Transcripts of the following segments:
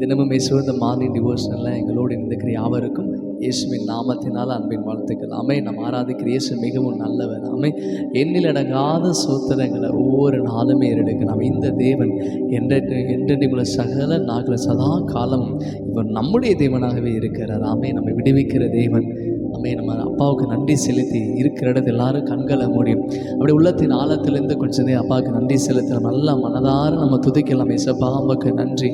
தினமும் இயேசுவந்த மார்னிங் டிவோஷனில் எங்களோடு இருந்துக்கிற யாவருக்கும் இயேசுவின் நாமத்தினால் அன்பின் வாழ்த்துக்கள். அமை நம்ம ஆராதிக்கிற இயேசு மிகவும் நல்லவர். அமை எண்ணில் அடங்காத சூத்திரங்களை ஒவ்வொரு நாளுமே எடுக்கலாம் இந்த தேவன் என்றென்று என்றென்றுமுள்ள சகல நாட்கள் சதா காலம் இவர் நம்முடைய தேவனாகவே இருக்கிறார். அமை நம்மை விடுவிக்கிற தேவன் நம்ம நம்ம அப்பாவுக்கு நன்றி செலுத்தி இருக்கிற இடத்துல எல்லாரும் கண்களை முடியும் அப்படி உள்ளத்தின் ஆழத்துலேருந்து கொஞ்சம் அப்பாவுக்கு நன்றி செலுத்தலாம் நல்லா மனதார நம்ம துதிக்கலாம். இசப்பா உமக்கு நன்றி.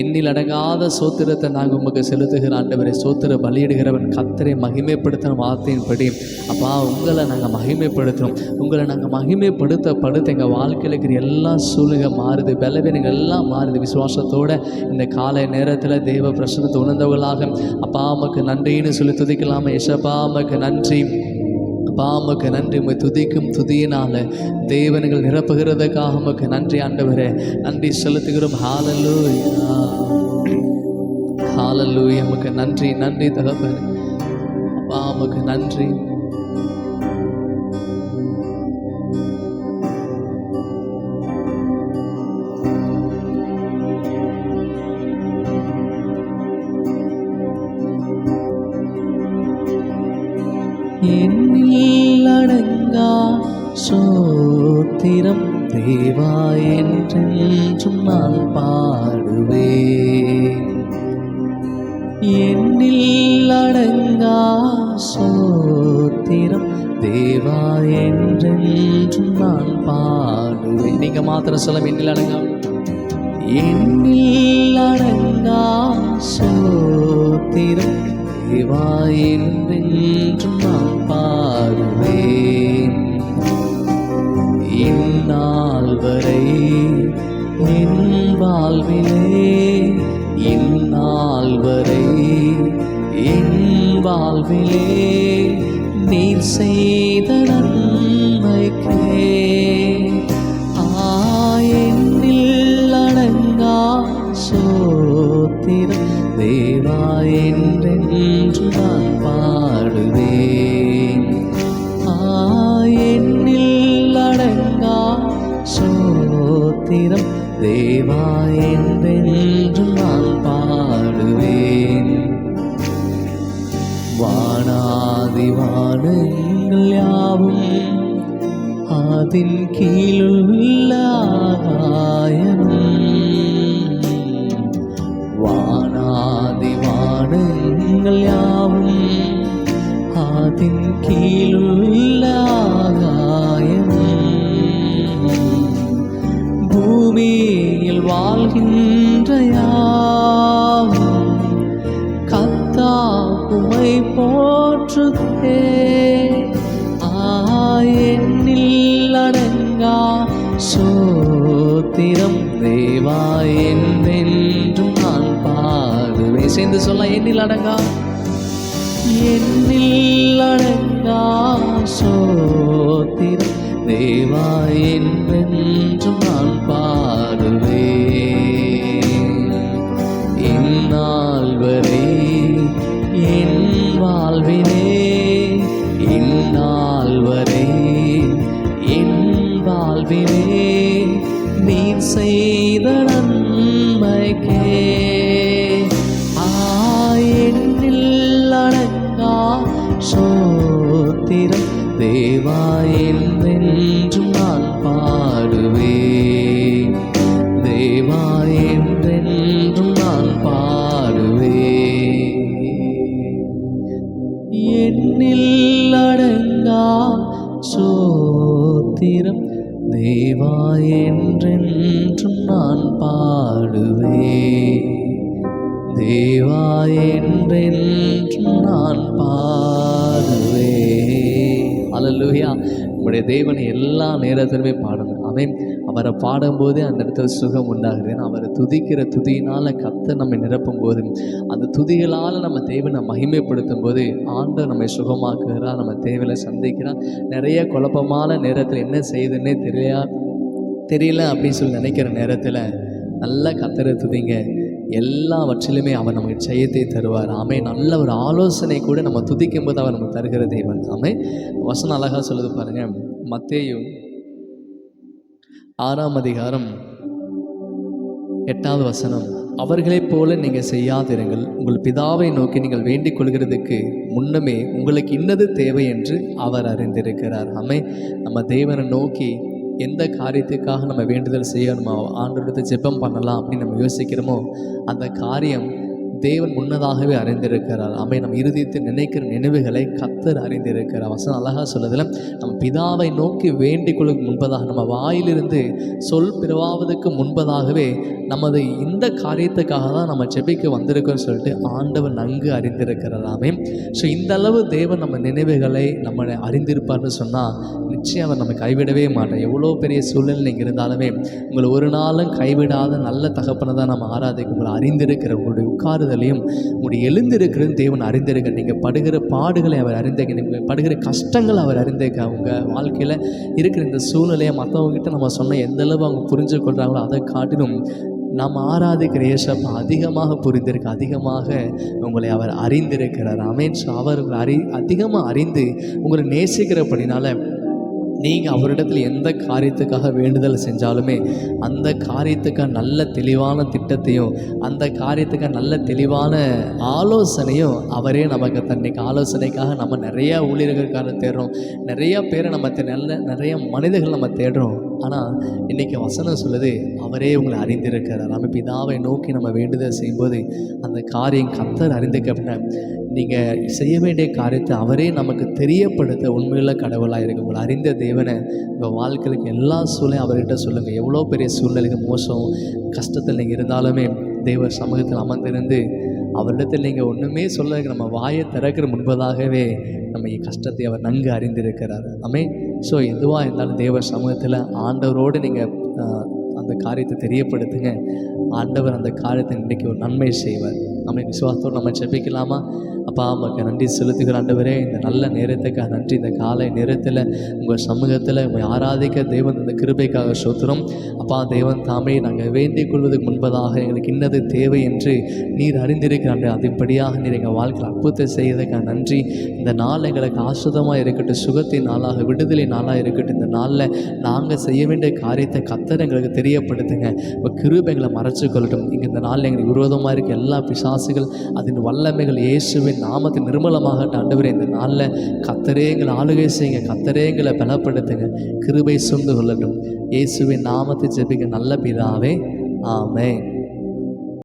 எண்ணில் அடங்காத சோத்திரத்தை நாங்கள் உமக்கு செலுத்துகிற ஆண்டவரை சோத்திர பலியிடுகிறவன் கத்தரை மகிமைப்படுத்தின வார்த்தையின்படி. அப்பா உங்களை நாங்கள் மகிமைப்படுத்துகிறோம் உங்களை நாங்கள் மகிமைப்படுத்த படுத்த எங்கள் வாழ்க்கையில் இருக்கிற எல்லா சூழ்நிலை மாறுது பலவீனங்கள் எல்லாம் மாறுது. விசுவாசத்தோடு இந்த காலை நேரத்தில் தேவ பிரசனத்தை உணர்ந்தவர்களாக அப்பா உமக்கு நன்றின்னு சொல்லி துதிக்கலாமா. இசப்பா பாமக்கு நன்றி. பாமக்கு நன்றி. உமை துதிக்கும் துதியினால் தேவன்கள் நிரப்புகிறதுக்காக உமக்கு நன்றி ஆண்டவரே. நன்றி செலுத்துகிறோம். ஹாலலூயா ஹாலலூயா உமக்கு நன்றி. நன்றி தகப்பன். அப்பா உமக்கு நன்றி. என்னில் அடங்கா சோத்திரம் தேவா என்றென்றும் நான் பாடுவேன். என்னில் அடங்கா சோத்திரம் தேவா என்றென்றும் நான் பாடுவேன். நீங்க மாத்திரம் சொல்ல என்னில் அடங்கா. என்னில் அடங்கா சோத்திரம் தேவா என்றென்றும் நான் பாடுவேன். இந்நாள் வரை என் வாழ்விலே இந்நாள் வரை என் வாழ்விலே நீர் செய்த நன்மைக்கே சோத்திரம் தேவா என்றென்று நான் பாடுவேன் வானாதிவானங்கள் யாவும் அதின் கீழுள்ள பூமியில் வாழ்கின்ற யாவும் கத்தா உமை போற்றுதே. ஆயனில் அடங்கா சோத்திரம். தேவா என்றென்றும் நான் பாடுவே சேர்ந்து சொல்ல என்னில் அடங்கா. என்னில் அடங்கா சோத்திரம். தேவா என்றென்றும் நான் பா வாழ்வினே நீர் செய்த நன்மைக்கே. ஆயில் அடக்கா சோத்திரம் தேவாயில் என்றென்றும் நான் பாடுவே தேவா என்றென்றும் நான் பாடுவே எண்ணில் அடங்கா சோத்திரம் தேவா என்றென்றும் நான் பாடுவே தேவா என்றென்றும் நான் பாடுவே அல்லேலூயா உங்களுடைய தேவனை எல்லா நேரத்திலுமே பாடணும் அவரை பாடும்போது அந்த இடத்துல சுகம் உண்டாகுது. ஏன்னா அவரை துதிக்கிற துதியினால் கத்த நம்ம நிரப்பும் போது அந்த துதிகளால் நம்ம தேவனை மகிமைப்படுத்தும் போது ஆண்டவர் நம்மை சுகமாக்குகிறா நம்ம தேவையில் சந்திக்கிறா நிறைய குழப்பமான நேரத்தில் என்ன செய்யுதுன்னே தெரியா தெரியல அப்படின்னு சொல்லி நினைக்கிற நேரத்தில் நல்லா கத்தரை துதிங்க. எல்லாவற்றிலுமே அவர் நமக்கு ஜெயத்தை தருவார். ஆமே நல்ல ஒரு ஆலோசனை கூட நம்ம துதிக்கும் போது அவர் நமக்கு தருகிற தேவன். ஆமே வசனம் அழகாக சொல்லுது பாருங்கள் மத்தேயும் ஆறாம் அதிகாரம் எட்டாவது வசனம். அவர்களைப் போல நீங்கள் செய்யாதிருங்கள். உங்கள் பிதாவை நோக்கி நீங்கள் வேண்டிக் கொள்கிறதுக்கு முன்னமே உங்களுக்கு இன்னது தேவை என்று அவர் அறிந்திருக்கிறார். அமை நம்ம தேவனை நோக்கி எந்த காரியத்துக்காக நம்ம வேண்டுதல் செய்யணுமோ ஆண்டோடத்தை ஜெபம் பண்ணலாம் அப்படின்னு நம்ம யோசிக்கிறோமோ அந்த காரியம் தேவன் முன்னதாகவே அறிந்திருக்கிறார். அவை நம் இருதயத்தில் நினைக்கிற நினைவுகளை கத்தர் அறிந்திருக்கிறார். வசனம் அழகாக சொல்லதில் நம்ம பிதாவை நோக்கி வேண்டிக் கொள்ளும் முன்பதாக நம்ம வாயிலிருந்து சொல் பிறவாவதுக்கு முன்பதாகவே நமது இந்த காரியத்துக்காக தான் நம்ம ஜெபிக்க வந்திருக்கோம்னு சொல்லிட்டு ஆண்டவர் நன்கு அறிந்திருக்கிறாராமே ஸோ இந்த அளவு தேவன் நம்ம நினைவுகளை நம்மளை அறிந்திருப்பார்னு சொன்னால் நிச்சயம் அவர் நம்ம கைவிடவே மாட்டோம் எவ்வளோ பெரிய சூழ்நிலை நீங்கள் இருந்தாலுமே உங்களை ஒரு நாளும் கைவிடாத நல்ல தகப்பனை தான் நம்ம ஆராதிக்க உங்களை அறிந்திருக்கிற உங்களுடைய உட்காருதலையும் உங்களுடைய எழுந்திருக்கிறதும் தேவன் அறிந்திருக்க. நீங்கள் படுகிற பாடுகளை அவர் அறிந்திருக்க. நீங்கள் படுகிற கஷ்டங்களை அவர் அறிந்திருக்க. உங்கள் வாழ்க்கையில் இருக்கிற இந்த சூழ்நிலையை மற்றவங்ககிட்ட நம்ம சொன்ன எந்த அளவு அவங்க புரிஞ்சு கொள்கிறாங்களோ அதை காட்டிலும் நாம் ஆராதிக்கிற ஏசப்பா அதிகமாக புரிந்திருக்கு அதிகமாக உங்களை அவர் அறிந்திருக்கிறார். அமேன் அவர் உங்களை அறி அதிகமாக அறிந்து உங்களை நேசிக்கிறபடினால நீங்கள் அவரிடத்தில் எந்த காரியத்துக்காக வேண்டுதல் செஞ்சாலுமே அந்த காரியத்துக்காக நல்ல தெளிவான திட்டத்தையும் அந்த காரியத்துக்காக நல்ல தெளிவான ஆலோசனையும் அவரே நமக்கு தன்னைக்கு ஆலோசனைக்காக நம்ம நிறையா ஊழியர்களுக்காக தேடுறோம். நிறையா பேரை நம்ம தே- நல்ல நிறைய மனிதர்கள் நம்ம தேடுறோம். ஆனால் இன்றைக்கி வசனம் சொல்லுது அவரே உங்களை அறிந்திருக்கிறார். நம்ம பிதாவை நோக்கி நம்ம வேண்டுதல் செய்யும்போது அந்த காரியம் கத்தர் அறிந்திருக்க நீங்கள் செய்ய வேண்டிய காரியத்தை அவரே நமக்கு தெரியப்படுத்த உண்மையில் கடவுளாக இருக்கு உங்களை அறிந்த தேவனை உங்கள் வாழ்க்கைக்கு எல்லா சூழ்நிலையும் அவர்கிட்ட சொல்லுங்கள் எவ்வளோ பெரிய சூழ்நிலைக்கு மோசம் கஷ்டத்தில் நீங்கள் இருந்தாலுமே தேவ சமூகத்தில் அமர்ந்திருந்து அவரிடத்தில் நீங்கள் ஒன்றுமே சொல்ல நம்ம வாயை திறக்கிற முன்பதாகவே நம்ம கஷ்டத்தை அவர் நன்கு அறிந்திருக்கிறார். ஆமே ஸோ எதுவாக இருந்தாலும் தேவ சமூகத்தில் ஆண்டவரோடு நீங்கள் அந்த காரியத்தை தெரியப்படுத்துங்க. ஆண்டவர் அந்த காரியத்தை இன்றைக்கி ஒரு நன்மை செய்வார். நம்ம விசுவாசத்தோடு நம்ம செப்பிக்கலாமா அப்பா அம்மாக்கு நன்றி செலுத்துகிற ஆண்டவரே இந்த நல்ல நேரத்துக்காக நன்றி. இந்த காலை நேரத்தில் உங்கள் சமூகத்தில் உங்கள் ஆராதிக்க தேவன் இந்த கிருபைக்காக சோத்துறோம் அப்பா தேவன் தாமே நாங்கள் வேண்டிக் கொள்வதற்கு முன்பதாக எங்களுக்கு இன்னது தேவை என்று நீர் அறிந்திருக்கிறாண்டு அதின்படியாக நீர் எங்கள் வாழ்க்கையில் அற்புதத்தை செய்வதற்காக நன்றி. இந்த நாள் எங்களுக்கு ஆசிரதமாக இருக்கட்டும். சுகத்தின் நாளாக விடுதலை நாளாக இருக்கட்டும். இந்த நாளில் நாங்கள் செய்ய வேண்டிய காரியத்தை கத்தர் எங்களுக்கு தெரியப்படுத்துங்க. இப்போ கிருபை எங்களை மறைச்சு கொள்ளட்டும். இங்கே இந்த நாளில் எங்களுக்கு விரோதமாக இருக்க எல்லா பிசாசுகள் அதன் வல்லமைகள் இயேசுவின் நாமத்தை நிர்மலமாக ஆண்டவரே இந்த நாளில் கத்தரே எங்களை ஆளுகை செய்யுங்க. கத்தரே எங்களை பலப்படுத்துங்க. கிருபை சொந்து கொள்ளட்டும். இயேசுவின் நாமத்தை ஜெபிக்க நல்ல பிதாவே. ஆமென்.